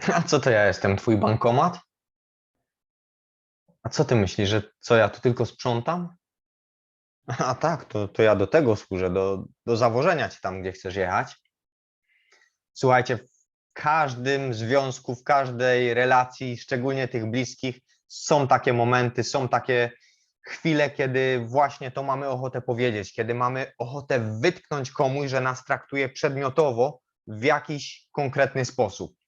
A co to ja jestem, twój bankomat? A co ty myślisz, że co ja tu tylko sprzątam? A tak, to, to ja do tego służę, do, do zawożenia cię tam, gdzie chcesz jechać. Słuchajcie, w każdym związku, w każdej relacji, szczególnie tych bliskich, są takie momenty, są takie chwile, kiedy właśnie to mamy ochotę powiedzieć, kiedy mamy ochotę wytknąć komuś, że nas traktuje przedmiotowo w jakiś konkretny sposób.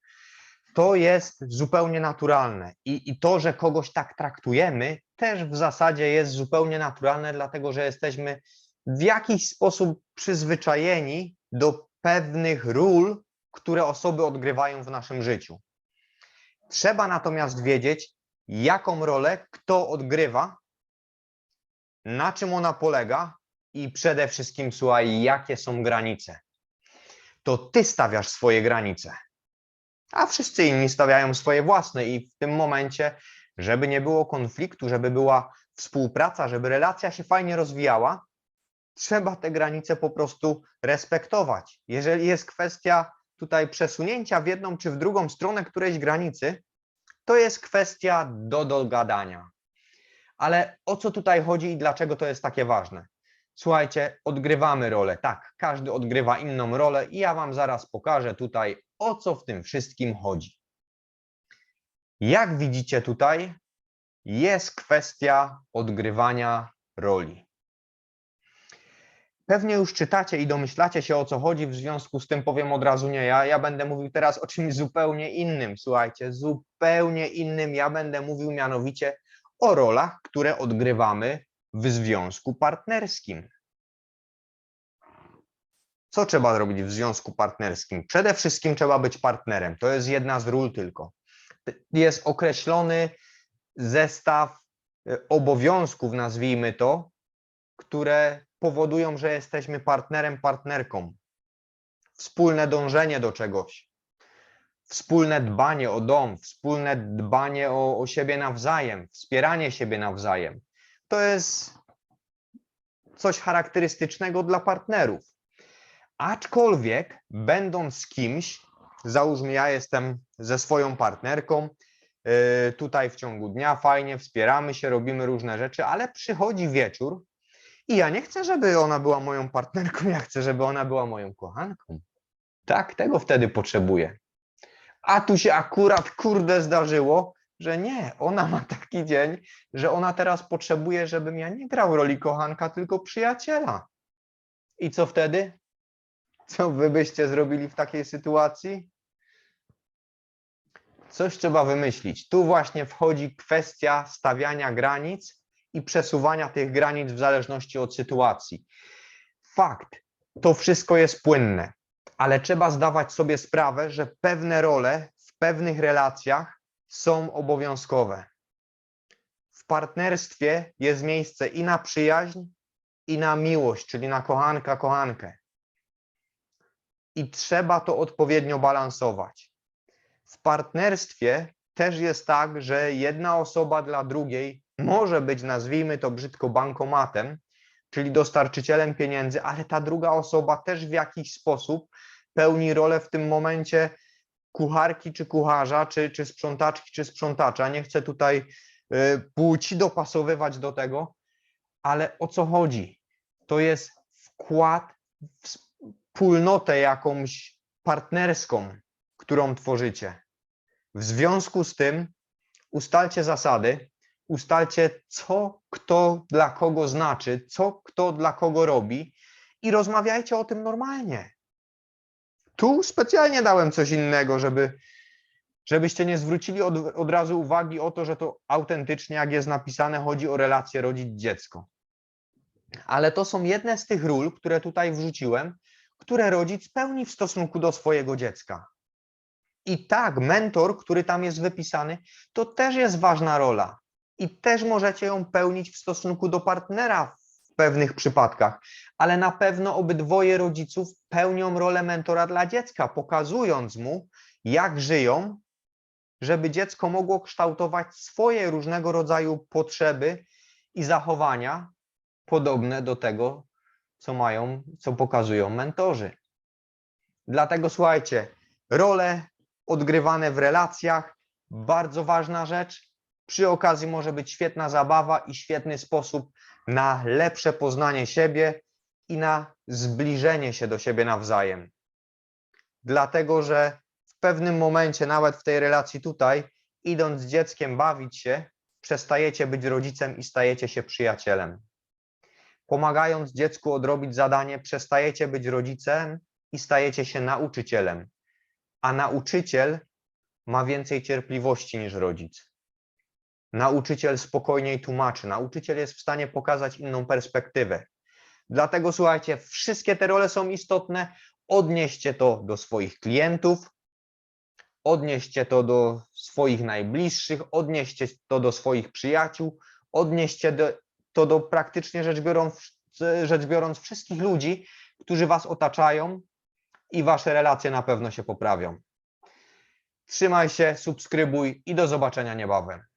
To jest zupełnie naturalne i, i to, że kogoś tak traktujemy, też w zasadzie jest zupełnie naturalne, dlatego że jesteśmy w jakiś sposób przyzwyczajeni do pewnych ról, które osoby odgrywają w naszym życiu. Trzeba natomiast wiedzieć, jaką rolę kto odgrywa, na czym ona polega i przede wszystkim, słuchaj, jakie są granice. To ty stawiasz swoje granice, a wszyscy inni stawiają swoje własne, i w tym momencie, żeby nie było konfliktu, żeby była współpraca, żeby relacja się fajnie rozwijała, trzeba te granice po prostu respektować. Jeżeli jest kwestia tutaj przesunięcia w jedną czy w drugą stronę którejś granicy, to jest kwestia do dogadania. Ale o co tutaj chodzi i dlaczego to jest takie ważne? Słuchajcie, odgrywamy rolę. Tak, każdy odgrywa inną rolę i ja Wam zaraz pokażę tutaj, o co w tym wszystkim chodzi. Jak widzicie tutaj, jest kwestia odgrywania roli. Pewnie już czytacie i domyślacie się o co chodzi, w związku z tym powiem od razu nie ja. Ja będę mówił teraz o czymś zupełnie innym. Słuchajcie, zupełnie innym. Ja będę mówił mianowicie o rolach, które odgrywamy w związku partnerskim. Co trzeba zrobić w związku partnerskim? Przede wszystkim trzeba być partnerem. To jest jedna z ról tylko. Jest określony zestaw e, obowiązków, nazwijmy to, które powodują, że jesteśmy partnerem, partnerką. Wspólne dążenie do czegoś, wspólne dbanie o dom, wspólne dbanie o, o siebie nawzajem, wspieranie siebie nawzajem. To jest coś charakterystycznego dla partnerów. Aczkolwiek, będąc z kimś, załóżmy, ja jestem ze swoją partnerką, yy, tutaj w ciągu dnia fajnie, wspieramy się, robimy różne rzeczy, ale przychodzi wieczór i ja nie chcę, żeby ona była moją partnerką, ja chcę, żeby ona była moją kochanką. Tak, tego wtedy potrzebuję. A tu się akurat, kurde, zdarzyło, że nie, ona ma taki dzień, że ona teraz potrzebuje, żebym ja nie grał roli kochanka, tylko przyjaciela. I co wtedy? Co wy byście zrobili w takiej sytuacji? Coś trzeba wymyślić. Tu właśnie wchodzi kwestia stawiania granic i przesuwania tych granic w zależności od sytuacji. Fakt, to wszystko jest płynne, ale trzeba zdawać sobie sprawę, że pewne role w pewnych relacjach są obowiązkowe. W partnerstwie jest miejsce i na przyjaźń, i na miłość, czyli na kochanka, kochankę. I trzeba to odpowiednio balansować. W partnerstwie też jest tak, że jedna osoba dla drugiej może być, nazwijmy to brzydko, bankomatem, czyli dostarczycielem pieniędzy, ale ta druga osoba też w jakiś sposób pełni rolę w tym momencie kucharki czy kucharza, czy, czy sprzątaczki czy sprzątacza. Nie chcę tutaj y, płci dopasowywać do tego, ale o co chodzi? To jest wkład w wspólnotę jakąś partnerską, którą tworzycie. W związku z tym ustalcie zasady, ustalcie, co kto dla kogo znaczy, co kto dla kogo robi i rozmawiajcie o tym normalnie. Tu specjalnie dałem coś innego, żeby, żebyście nie zwrócili od, od razu uwagi o to, że to autentycznie, jak jest napisane, chodzi o relację rodzic-dziecko. Ale to są jedne z tych ról, które tutaj wrzuciłem, które rodzic pełni w stosunku do swojego dziecka. I tak, mentor, który tam jest wypisany, to też jest ważna rola. I też możecie ją pełnić w stosunku do partnera pewnych przypadkach, ale na pewno obydwoje rodziców pełnią rolę mentora dla dziecka, pokazując mu, jak żyją, żeby dziecko mogło kształtować swoje różnego rodzaju potrzeby i zachowania podobne do tego, co mają, co pokazują mentorzy. Dlatego słuchajcie, role odgrywane w relacjach. Bardzo ważna rzecz. Przy okazji może być świetna zabawa i świetny sposób na lepsze poznanie siebie i na zbliżenie się do siebie nawzajem. Dlatego, że w pewnym momencie, nawet w tej relacji tutaj, idąc z dzieckiem bawić się, przestajecie być rodzicem i stajecie się przyjacielem. Pomagając dziecku odrobić zadanie, przestajecie być rodzicem i stajecie się nauczycielem. A nauczyciel ma więcej cierpliwości niż rodzic. Nauczyciel spokojniej tłumaczy, nauczyciel jest w stanie pokazać inną perspektywę. Dlatego słuchajcie, wszystkie te role są istotne. Odnieście to do swoich klientów, odnieście to do swoich najbliższych, odnieście to do swoich przyjaciół, odnieście do, to do praktycznie rzecz biorąc, rzecz biorąc wszystkich ludzi, którzy Was otaczają i Wasze relacje na pewno się poprawią. Trzymaj się, subskrybuj i do zobaczenia niebawem.